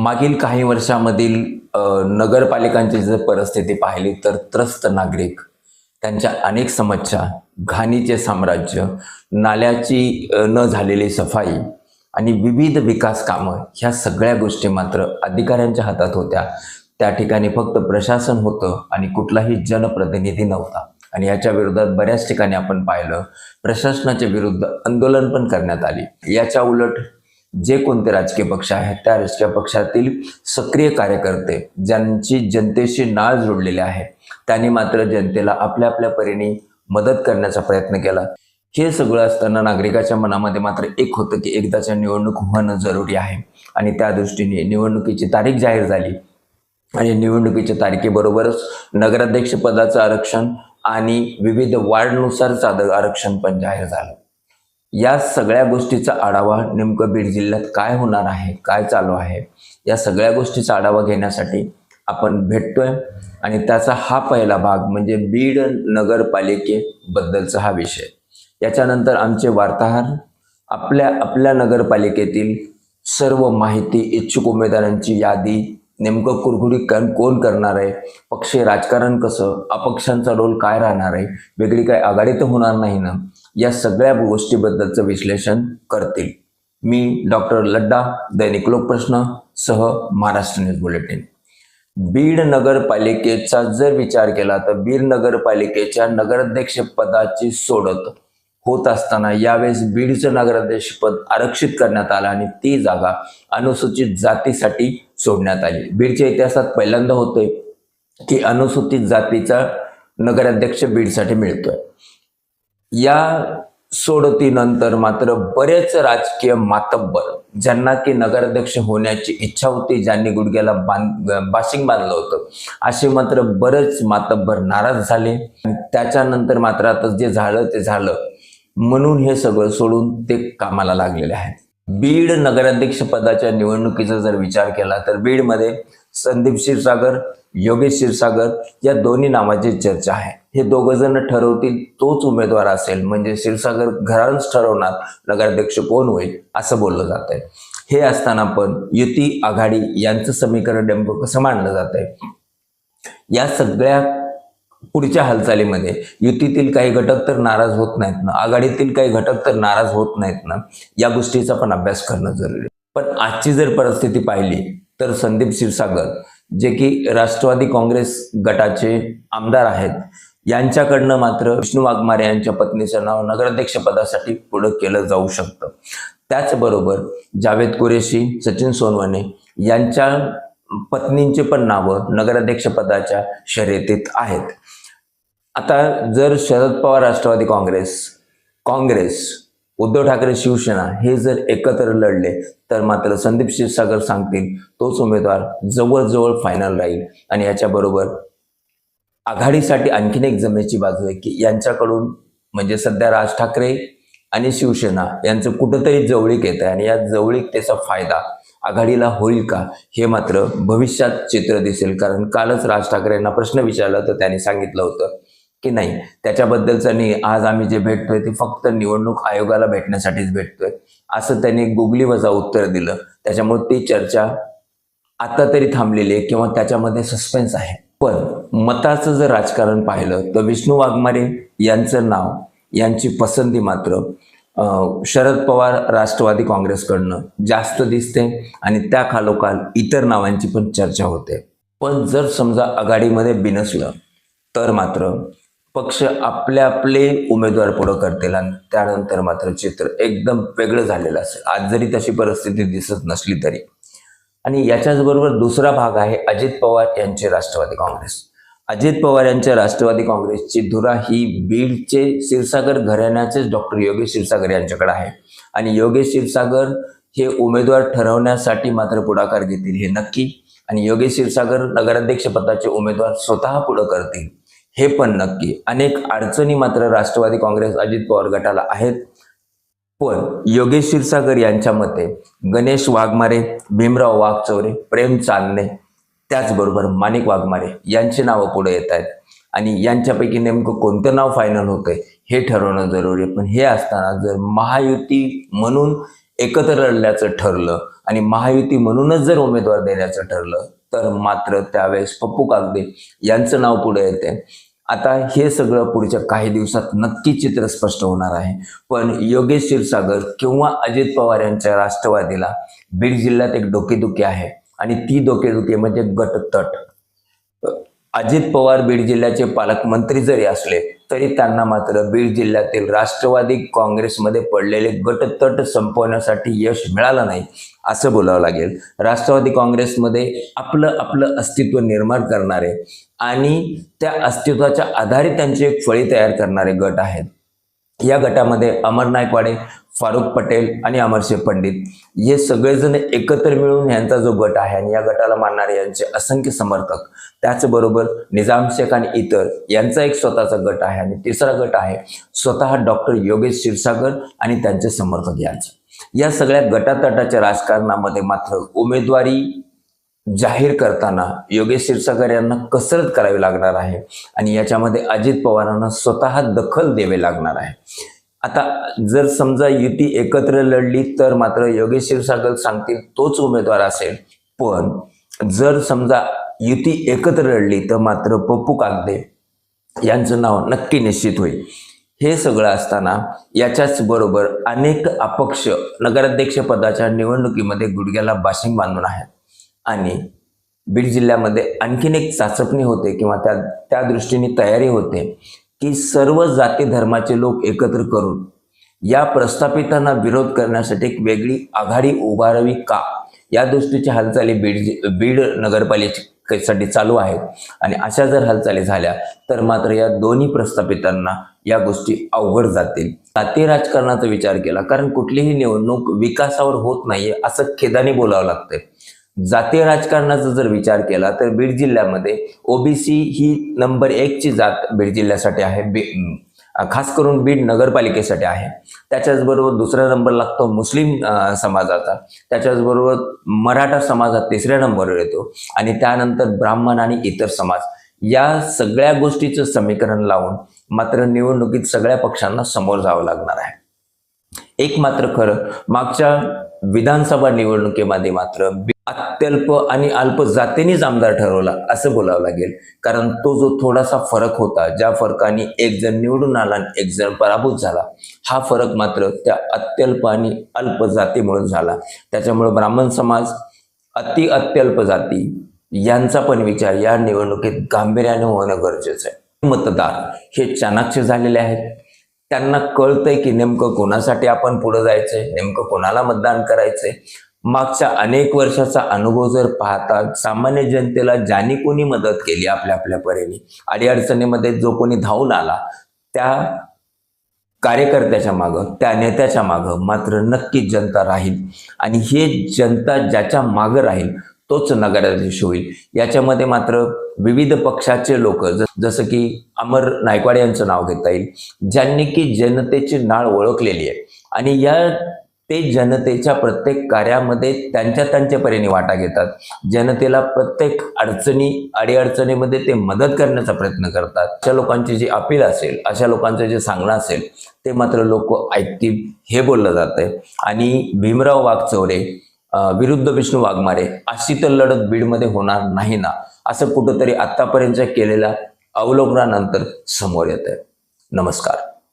मागील काही वर्षामधील नगरपालिकांची जर परिस्थिती पाहिली तर त्रस्त नागरिक त्यांच्या अनेक समस्या घाणीचे साम्राज्य नाल्याची न झालेली सफाई आणि विविध विकास कामं ह्या सगळ्या गोष्टी मात्र अधिकाऱ्यांच्या हातात होत्या. त्या ठिकाणी फक्त प्रशासन होतं आणि कुठलाही जनप्रतिनिधी नव्हता. आणि याच्या विरोधात बऱ्याच ठिकाणी आपण पाहिलं प्रशासनाच्या विरुद्ध आंदोलन पण करण्यात आली. याच्या उलट जे कोणते राजकीय पक्ष आहेत त्या राजकीय पक्षातील सक्रिय कार्यकर्ते ज्यांची जनतेशी नाळ जोडलेले आहे त्यांनी मात्र जनतेला आपल्या आपल्या परीने मदत करण्याचा प्रयत्न केला. हे सगळं असताना नागरिकाच्या मनामध्ये मात्र एक होतं की एकदाच्या निवडणूक होणं जरुरी आहे आणि त्या दृष्टीने निवडणुकीची तारीख जाहीर झाली आणि निवडणुकीच्या तारखेबरोबरच नगराध्यक्ष पदाचं आरक्षण आणि विविध वार्डनुसारचं आरक्षण पण जाहीर झालं. या सगळ्या गोष्टीचा आढावा नेमकं बीड जिल्ह्यात काय होणार आहे काय चालू आहे या सगळ्या गोष्टीचा आढावा घेण्यासाठी आपण भेटतोय. आणि त्याचा हा पहिला भाग म्हणजे बीड नगरपालिकेबद्दलचा हा विषय. याच्यानंतर आमचे वार्ताहर आपल्या आपल्या नगरपालिकेतील सर्व माहिती इच्छुक उमेदवारांची यादी नेमकं कुरघुरी कोण करणार आहे पक्षी राजकारण कसं अपक्षांचा रोल काय राहणार आहे वेगळी काय आघाडी तर होणार नाही ना. या सगळ्या गोष्टीबद्दलचं विश्लेषण करतील. मी डॉक्टर लड्डा दैनिक लोकप्रश्न सह महाराष्ट्र न्यूज बुलेटिन. बीड नगरपालिकेचा जर विचार केला तर बीड नगरपालिकेच्या नगराध्यक्ष पदाची सोडत होत असताना यावेळेस बीडचं नगराध्यक्षपद आरक्षित करण्यात आलं आणि ती जागा अनुसूचित जातीसाठी सोडण्यात आली. बीडच्या इतिहासात पहिल्यांदा होतोय की अनुसूचित जातीचा नगराध्यक्ष बीडसाठी मिळतोय. या सोडतीनंतर मात्र बरेच राजकीय मातब्बर ज्यांना की नगराध्यक्ष होण्याची इच्छा होती ज्यांनी गुडघ्याला बांध बाशिंग बांधलं होतं असे मात्र बरेच मातब्बर नाराज झाले. त्याच्यानंतर मात्र आता जे झालं ते झालं. म्हणून हे सगळं सोडून ते कामाला लागलेले आहेत. बीड नगराध्यक्ष पदाच्या निवडणुकीचा जर विचार केला तर बीडमध्ये संदीप क्षीरसागर योगेश क्षीरसागर या दोन्ही नावाची चर्चा आहे. हे दोघ जण ठरवतील तोच उमेदवार असेल. म्हणजे क्षीरसागर घरांच ठरवणार नगराध्यक्ष कोण होईल असं बोललं जात आहे हे असताना पण युती आघाडी यांचं समीकरण नेमकं कसं मांडलं जात आहे या सगळ्या पुढच्या हालचालीमध्ये युतीतील काही घटक तर नाराज होत नाहीत ना? आघाडीतील काही घटक तर नाराज होत नाहीत ना? या गोष्टीचा पण अभ्यास करणं जरुरी. पण आजची जर परिस्थिती पाहिली तर संदीप क्षीरसागर जे की राष्ट्रवादी काँग्रेस गटाचे आमदार आहेत यांच्याकडनं मात्र विष्णू वाघमारे यांच्या पत्नीचं नाव नगराध्यक्ष पदासाठी पुढं केलं जाऊ शकतं. त्याचबरोबर जावेद कुरेशी सचिन सोनवणे यांच्या पत्नींचे पण नावं नगराध्यक्षपदाच्या शर्यतीत आहेत. आता जर शरद पवार राष्ट्रवादी काँग्रेस काँग्रेस उद्धव ठाकरे शिवसेना हे जर एकत्र लढले तर मात्र संदीप क्षीरसागर सांगतील तोच उमेदवार जवळजवळ फायनल राहील. आणि याच्याबरोबर आघाडीसाठी आणखीन एक जमेची बाजू आहे की यांच्याकडून म्हणजे सध्या राज ठाकरे आणि शिवसेना यांचं कुठंतरी जवळीक येत आहे. आणि या जवळीकतेचा फायदा आघाडीला होईल का हे मात्र भविष्यात चित्र दिसेल. कारण कालच राज ठाकरे यांना प्रश्न विचारला तर त्यांनी सांगितलं होतं की नाही त्याच्याबद्दलचं नाही. आज आम्ही जे भेटतोय ते फक्त निवडणूक आयोगाला भेटण्यासाठीच भेटतोय. असं त्यांनी गुगली वजा उत्तर दिलं. त्याच्यामुळे ती चर्चा आता तरी थांबलेली आहे किंवा त्याच्यामध्ये सस्पेन्स आहे. पण मताचं जर राजकारण पाहिलं तर विष्णू वाघमारे यांचं नाव यांची पसंती मात्र शरद पवार राष्ट्रवादी काँग्रेसकडनं जास्त दिसते आणि त्या खालोखाल इतर नावांची पण चर्चा होते. पण जर समजा आघाडीमध्ये बिनसलं तर मात्र पक्ष आपले आपले उमेदवार पुढं करतील आणि त्यानंतर मात्र चित्र एकदम वेगळं झालेलं असेल. आज जरी तशी परिस्थिती दिसत नसली तरी. आणि याच्याचबरोबर दुसरा भाग आहे अजित पवार यांचे राष्ट्रवादी काँग्रेस. अजित पवार यांच्या राष्ट्रवादी काँग्रेसची धुरा ही बीडचे क्षीरसागर घराण्याचेच डॉक्टर योगेश क्षीरसागर यांच्याकडे आहे. आणि योगेश क्षीरसागर हे उमेदवार ठरवण्यासाठी मात्र पुढाकार घेतील हे नक्की. आणि योगेश क्षीरसागर नगराध्यक्ष पदाचे उमेदवार स्वतः पुढं करतील हे पण नक्की. अनेक अडचणी मात्र राष्ट्रवादी काँग्रेस अजित पवार गटाला आहेत. पण योगेश क्षीरसागर यांच्या मते गणेश वाघमारे भीमराव वाघचौरे प्रेम चांदणे त्याचबरोबर माणिक वाघमारे यांची नावं पुढे येत आहेत. आणि यांच्यापैकी नेमकं कोणतं नाव फायनल होतंय हे ठरवणं जरुरी आहे. पण हे असताना जर महायुती म्हणून एकत्र लढल्याचं ठरलं आणि महायुती म्हणूनच जर उमेदवार देण्याचं ठरलं तर मात्र त्यावेळेस पप्पू कागदे यांचं नाव पुढे येते आता हे सगळं पुढच्या काही दिवसात नक्की चित्र स्पष्ट होणार आहे. पण योगेश क्षीरसागर किंवा अजित पवार यांच्या राष्ट्रवादीला बीड जिल्ह्यात एक डोकेदुखी आहे. आणि ती डोकेदुखी म्हणजे गटतट. अजित पवार बीड जिल्ह्याचे पालकमंत्री जरी असले तरी त्यांना मात्र बीड जिल्ह्यातील राष्ट्रवादी काँग्रेसमध्ये पडलेले गटतट संपवण्यासाठी यश मिळालं नाही असं बोलावं लागेल. राष्ट्रवादी काँग्रेसमध्ये आपलं आपलं अस्तित्व निर्माण करणारे आणि त्या अस्तित्वाच्या आधारे त्यांची एक फळी तयार करणारे गट आहेत. या गटामध्ये अमर नायकवाडे फारुख पटेल आणि अमरशेख पंडित. हे सगळेजण एकत्र मिळून यांचा जो गट आहे आणि या गटाला मानणारे यांचे असंख्य समर्थक त्याचबरोबर निजाम शेख आणि इतर यांचा एक स्वतःचा गट आहे आणि तिसरा गट आहे स्वतः डॉक्टर योगेश क्षीरसागर आणि त्यांचे समर्थक यांचा. या सगळ्या गटातटाच्या राजकारणामध्ये मात्र उमेदवारी जाहीर करताना योगेश क्षीरसागर यांना कसरत करावी लागणार आहे आणि याच्यामध्ये अजित पवारांना स्वतः दखल द्यावी लागणार आहे. आता जर समजा युती एकत्र लढली तर मात्र योगेश क्षीरसागर सांगतील तोच उमेदवार असेल. पण जर समजा युती एकत्र लढली तर मात्र पप्पू कागदे यांचं नाव नक्की निश्चित होईल. हे सगळं असताना याच्याच बरोबर अनेक अपक्ष नगराध्यक्ष पदाच्या निवडणुकीमध्ये गुडघ्याला बाशिंग बांधून आहेत. आणि बीड जिल्ह्यामध्ये आणखीन एक चाचपणी होते किंवा त्या त्या दृष्टीने तयारी होते की सर्व जाती धर्माचे लोक एकत्र करून या प्रस्थापितांना विरोध करण्यासाठी एक वेगळी आघाडी उभारावी का? या दृष्टीच्या हालचाली बीड बीड नगरपालिकेसाठी चालू आहेत. आणि अशा जर हालचाली झाल्या तर मात्र या दोन्ही प्रस्थापितांना या गोष्टी अवघड जातील. जाती राजकारणाचा विचार केला कारण कुठलीही निवडणूक विकासावर होत नाहीये असं खेदाने बोलावं लागतंय. जातीय राजकारणाचा जर विचार केला तर बीड जिल्ह्यामध्ये ओबीसी ही नंबर एकची जात बीड जिल्ह्यासाठी आहे. बी खास करून बीड नगरपालिकेसाठी आहे. त्याच्याचबरोबर दुसरा नंबर लागतो मुस्लिम समाजाचा. त्याच्याचबरोबर मराठा समाज हा तिसऱ्या नंबरवर येतो. आणि त्यानंतर ब्राह्मण आणि इतर समाज. या सगळ्या गोष्टीचं समीकरण लावून मात्र निवडणुकीत सगळ्या पक्षांना समोर जावं लागणार आहे. एक मात्र खरं मागच्या विधानसभा निवडणुकीमध्ये मात्र अत्यल्प आणि अल्प जातीनेच आमदार ठरवला असं बोलावं लागेल. कारण तो जो थोडासा फरक होता ज्या फरकाने एक जण निवडून आला आणि एक जण पराभूत झाला हा फरक मात्र त्या अत्यल्प आणि अल्प जातीमुळे झाला. त्याच्यामुळे ब्राह्मण समाज अति अत्यल्प जाती यांचा पण विचार या निवडणुकीत गांभीर्याने होणं गरजेचं आहे. मतदार हे चाणाक्ष झालेले आहेत. त्यांना कळतंय की नेमकं कोणासाठी आपण पुढे जायचंय नेमकं कोणाला मतदान करायचंय. मागच्या अनेक वर्षाचा अनुभव जर पाहता सामान्य जनतेला ज्यांनी कोणी मदत केली आपल्या आपल्या परीने अडीअडचणीमध्ये जो कोणी धावून आला त्या कार्यकर्त्याच्या मागं त्या नेत्याच्या मागं मात्र नक्कीच जनता राहील. आणि हे जनता ज्याच्या मागं राहील तोच नगराध्यक्ष होईल. याच्यामध्ये मात्र विविध पक्षाचे लोक जसं की अमर नायकवाड यांचं नाव घेता येईल ज्यांनी की जनतेची नाळ ओळखलेली आहे. आणि या ते जनतेच्या प्रत्येक कार्यामध्ये त्यांच्या त्यांच्या परीने वाटा घेतात. जनतेला प्रत्येक अडचणी अडीअडचणीमध्ये ते मदत करण्याचा प्रयत्न करतात. अशा लोकांची जी अपील असेल अशा लोकांचं जे सांगणं असेल ते मात्र लोक ऐकतील हे बोललं जातंय. आणि भीमराव वाघचौरे विरुद्ध विष्णू वाघमारे अशी तर लढत बीडमध्ये होणार नाही ना? असं कुठंतरी आतापर्यंत केलेल्या अवलोकनानंतर समोर येत आहे नमस्कार.